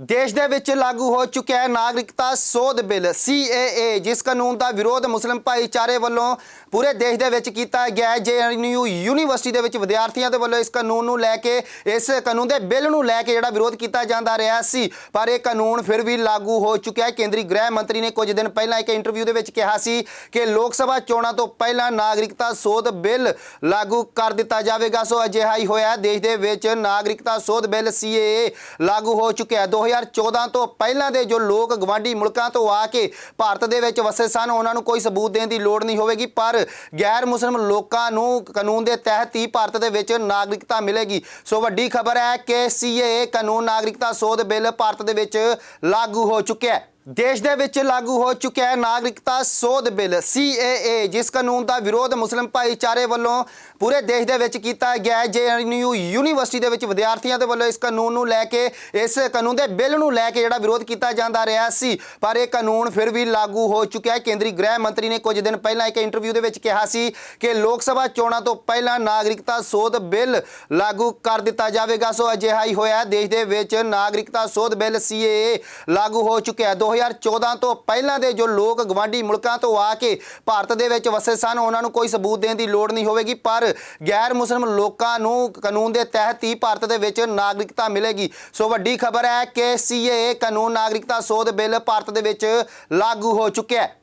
ਦੇਸ਼ ਦੇ ਵਿੱਚ ਲਾਗੂ ਹੋ ਚੁੱਕਿਆ ਹੈ ਨਾਗਰਿਕਤਾ ਸੋਧ ਬਿੱਲ CAA ਜਿਸ ਕਾਨੂੰਨ ਦਾ ਵਿਰੋਧ ਮੁਸਲਿਮ ਭਾਈਚਾਰੇ ਵੱਲੋਂ ਪੂਰੇ ਦੇਸ਼ ਦੇ ਵਿੱਚ ਕੀਤਾ ਗਿਆ ਹੈ। ਜੇਐਨਯੂ ਯੂਨੀਵਰਸਿਟੀ ਦੇ ਵਿੱਚ ਵਿਦਿਆਰਥੀਆਂ ਦੇ ਵੱਲੋਂ ਇਸ ਕਾਨੂੰਨ ਨੂੰ ਲੈ ਕੇ, ਇਸ ਕਾਨੂੰਨ ਦੇ ਬਿੱਲ ਨੂੰ ਲੈ ਕੇ ਜਿਹੜਾ ਵਿਰੋਧ ਕੀਤਾ ਜਾਂਦਾ ਰਿਹਾ ਸੀ, ਪਰ ਇਹ ਕਾਨੂੰਨ ਫਿਰ ਵੀ ਲਾਗੂ ਹੋ ਚੁੱਕਿਆ ਹੈ। ਕੇਂਦਰੀ ਗ੍ਰਹਿ ਮੰਤਰੀ ਨੇ ਕੁਝ ਦਿਨ ਪਹਿਲਾਂ ਇੱਕ ਇੰਟਰਵਿਊ ਦੇ ਵਿੱਚ ਕਿਹਾ ਸੀ ਕਿ ਲੋਕ ਸਭਾ ਚੋਣਾਂ ਤੋਂ ਪਹਿਲਾਂ ਨਾਗਰਿਕਤਾ ਸੋਧ ਬਿੱਲ ਲਾਗੂ ਕਰ ਦਿੱਤਾ ਜਾਵੇਗਾ। ਸੋ ਅਜਿਹਾ ਹੀ ਹੋਇਆ ਦੇਸ਼ ਦੇ ਵਿੱਚ ਨਾਗਰਿਕਤਾ ਸੋਧ ਬਿੱਲ CAA ਲਾਗੂ ਹੋ ਚੁੱਕਿਆ ਹੈ। 2014 ਤੋਂ ਪਹਿਲਾਂ ਦੇ ਜੋ ਲੋਕ ਗਵਾਂਢੀ ਮੁਲਕਾਂ ਤੋਂ ਆ ਕੇ ਭਾਰਤ ਦੇ ਵਿੱਚ ਵਸੇ ਸਨ, ਉਹਨਾਂ ਨੂੰ ਕੋਈ ਸਬੂਤ ਦੇਣ ਦੀ ਲੋੜ ਨਹੀਂ ਹੋਵੇਗੀ, ਪਰ ਗੈਰ ਮੁਸਲਮ ਲੋਕਾਂ ਨੂੰ ਕਾਨੂੰਨ ਦੇ ਤਹਿਤ ਹੀ ਭਾਰਤ ਦੇ ਵਿੱਚ ਨਾਗਰਿਕਤਾ ਮਿਲੇਗੀ। ਸੋ ਵੱਡੀ ਖਬਰ ਹੈ ਕਿ CAA ਕਾਨੂੰਨ ਨਾਗਰਿਕਤਾ ਸੋਧ ਬਿੱਲ ਭਾਰਤ ਦੇ ਵਿੱਚ ਲਾਗੂ ਹੋ ਚੁੱਕਿਆ ਹੈ। ਦੇਸ਼ ਦੇ ਵਿੱਚ ਲਾਗੂ ਹੋ ਚੁੱਕਿਆ ਹੈ ਨਾਗਰਿਕਤਾ ਸੋਧ ਬਿੱਲ CAA ਜਿਸ ਕਾਨੂੰਨ ਦਾ ਵਿਰੋਧ ਮੁਸਲਿਮ ਭਾਈਚਾਰੇ ਵੱਲੋਂ ਪੂਰੇ ਦੇਸ਼ ਦੇ ਵਿੱਚ ਕੀਤਾ ਗਿਆ ਹੈ। ਜੇਐਨਯੂ ਯੂਨੀਵਰਸਿਟੀ ਦੇ ਵਿੱਚ ਵਿਦਿਆਰਥੀਆਂ ਦੇ ਵੱਲੋਂ ਇਸ ਕਾਨੂੰਨ ਨੂੰ ਲੈ ਕੇ, ਇਸ ਕਾਨੂੰਨ ਦੇ ਬਿੱਲ ਨੂੰ ਲੈ ਕੇ ਜਿਹੜਾ ਵਿਰੋਧ ਕੀਤਾ ਜਾਂਦਾ ਰਿਹਾ ਸੀ, ਪਰ ਇਹ ਕਾਨੂੰਨ ਫਿਰ ਵੀ ਲਾਗੂ ਹੋ ਚੁੱਕਿਆ ਹੈ। ਕੇਂਦਰੀ ਗ੍ਰਹਿ ਮੰਤਰੀ ਨੇ ਕੁਝ ਦਿਨ ਪਹਿਲਾਂ ਇੱਕ ਇੰਟਰਵਿਊ ਦੇ ਵਿੱਚ ਕਿਹਾ ਸੀ ਕਿ ਲੋਕ ਸਭਾ ਚੋਣਾਂ ਤੋਂ ਪਹਿਲਾਂ ਨਾਗਰਿਕਤਾ ਸੋਧ ਬਿੱਲ ਲਾਗੂ ਕਰ ਦਿੱਤਾ ਜਾਵੇਗਾ। ਸੋ ਅਜਿਹਾ ਹੀ ਹੋਇਆ ਦੇਸ਼ ਦੇ ਵਿੱਚ ਨਾਗਰਿਕਤਾ ਸੋਧ ਬਿੱਲ CAA ਲਾਗੂ ਹੋ ਚੁੱਕਿਆ ਹੈ। 2014 ਤੋਂ ਪਹਿਲਾਂ ਦੇ ਜੋ ਲੋਕ ਗਵਾਂਢੀ ਮੁਲਕਾਂ ਤੋਂ ਆ ਕੇ ਭਾਰਤ ਦੇ ਵਿੱਚ ਵਸੇ ਸਨ, ਉਹਨਾਂ ਨੂੰ ਕੋਈ ਸਬੂਤ ਦੇਣ ਦੀ ਲੋੜ ਨਹੀਂ ਹੋਵੇਗੀ, ਪਰ ਗੈਰ ਮੁਸਲਮ ਲੋਕਾਂ ਨੂੰ ਕਾਨੂੰਨ ਦੇ ਤਹਿਤ ਹੀ ਭਾਰਤ ਦੇ ਵਿੱਚ ਨਾਗਰਿਕਤਾ ਮਿਲੇਗੀ। ਸੋ ਵੱਡੀ ਖਬਰ ਹੈ ਕਿ CAA ਕਾਨੂੰਨ ਨਾਗਰਿਕਤਾ ਸੋਧ ਬਿੱਲ ਭਾਰਤ ਦੇ ਵਿੱਚ ਲਾਗੂ ਹੋ ਚੁੱਕਿਆ ਹੈ।